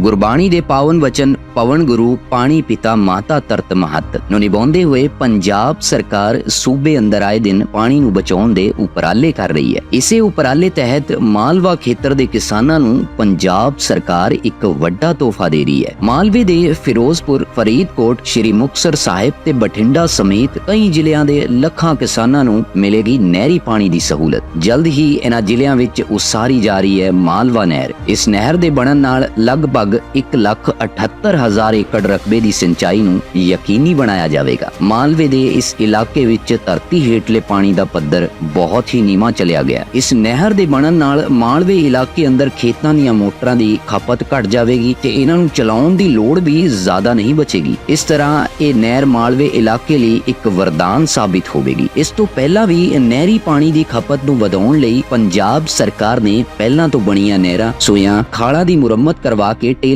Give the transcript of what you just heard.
ਗੁਰਬਾਣੀ ਦੇ ਪਾਵਨ ਵਚਨ, ਪਵਨ ਗੁਰੂ, ਪਾਣੀ ਪਿਤਾ, ਮਾਤਾ ਤਰਤ ਮਹਤ, ਨੂੰ ਨਿਭਾਉਂਦੇ ਹੋਏ ਪੰਜਾਬ ਸਰਕਾਰ ਸੂਬੇ ਅੰਦਰ ਆਏ ਦਿਨ ਪਾਣੀ ਨੂੰ ਬਚਾਉਣ ਦੇ ਉਪਰਾਲੇ ਕਰ ਰਹੀ ਹੈ। ਇਸੇ ਉਪਰਾਲੇ ਤਹਿਤ ਮਾਲਵਾ ਖੇਤਰ ਦੇ ਕਿਸਾਨਾਂ ਨੂੰ ਪੰਜਾਬ ਸਰਕਾਰ ਇੱਕ ਵੱਡਾ ਤੋਹਫਾ ਦੇ ਰਹੀ ਹੈ। ਮਾਲਵੇ ਦੇ ਫਿਰੋਜ਼ਪੁਰ, ਫਰੀਦਕੋਟ, ਸ਼੍ਰੀ ਮੁਕਤਸਰ ਸਾਹਿਬ ਤੇ ਬਠਿੰਡਾ ਸਮੇਤ ਕਈ ਜ਼ਿਲ੍ਹਿਆਂ ਦੇ ਲੱਖਾਂ ਕਿਸਾਨਾਂ ਨੂੰ ਮਿਲੇਗੀ ਨਹਿਰੀ ਪਾਣੀ ਦੀ ਸਹੂਲਤ। ਜਲਦ ਹੀ ਇਹਨਾਂ ਜ਼ਿਲ੍ਹਿਆਂ ਵਿੱਚ ਉਸਾਰੀ ਜਾ ਰਹੀ ਹੈ ਮਾਲਵਾ ਨਹਿਰ। ਇਸ ਨਹਿਰ ਦੇ ਬਣਨ ਨਾਲ ਲਗਭਗ 178000 ਏਕੜ ਰਕਬੇ ਦੀ ਸਿੰਚਾਈ ਨੂੰ ਯਕੀਨੀ ਬਣਾਇਆ ਜਾਵੇਗਾ। ਮਾਲਵੇ ਦੇ ਇਸ ਇਲਾਕੇ ਵਿੱਚ ਧਰਤੀ ਹੇਠਲੇ ਪਾਣੀ ਦਾ ਪੱਧਰ ਬਹੁਤ ਹੀ ਨੀਵਾਂ ਚਲਿਆ ਗਿਆ। ਇਸ ਨਹਿਰ ਦੇ ਬਣਨ ਨਾਲ ਮਾਲਵੇ ਇਲਾਕੇ ਅੰਦਰ ਖੇਤਾਂ ਦੀਆਂ ਮੋਟਰਾਂ ਦੀ ਖਪਤ ਘਟ ਜਾਵੇਗੀ ਤੇ ਇਹਨਾਂ ਨੂੰ ਚਲਾਉਣ ਦੀ ਲੋੜ ਵੀ ਜ਼ਿਆਦਾ ਨਹੀਂ ਬਚੇਗੀ। ਇਸ ਤਰ੍ਹਾਂ ਇਹ ਨਹਿਰ ਮਾਲਵੇ ਇਲਾਕੇ ਲਈ ਇੱਕ ਵਰਦਾਨ ਸਾਬਿਤ ਹੋਵੇਗੀ। ਇਸ ਤੋਂ ਪਹਿਲਾਂ ਵੀ ਨਹਿਰੀ ਪਾਣੀ ਦੀ ਖਪਤ ਨੂੰ ਵਧਾਉਣ ਲਈ ਪੰਜਾਬ ਸਰਕਾਰ ਨੇ ਪਹਿਲਾਂ ਤੋਂ ਬਣੀਆਂ ਨਹਿਰਾਂ ਸੋਇਆ, ਖਾਲਾਂ ਦੀ ਮੁਰੰਮਤ ਕਰਵਾ ਕੇ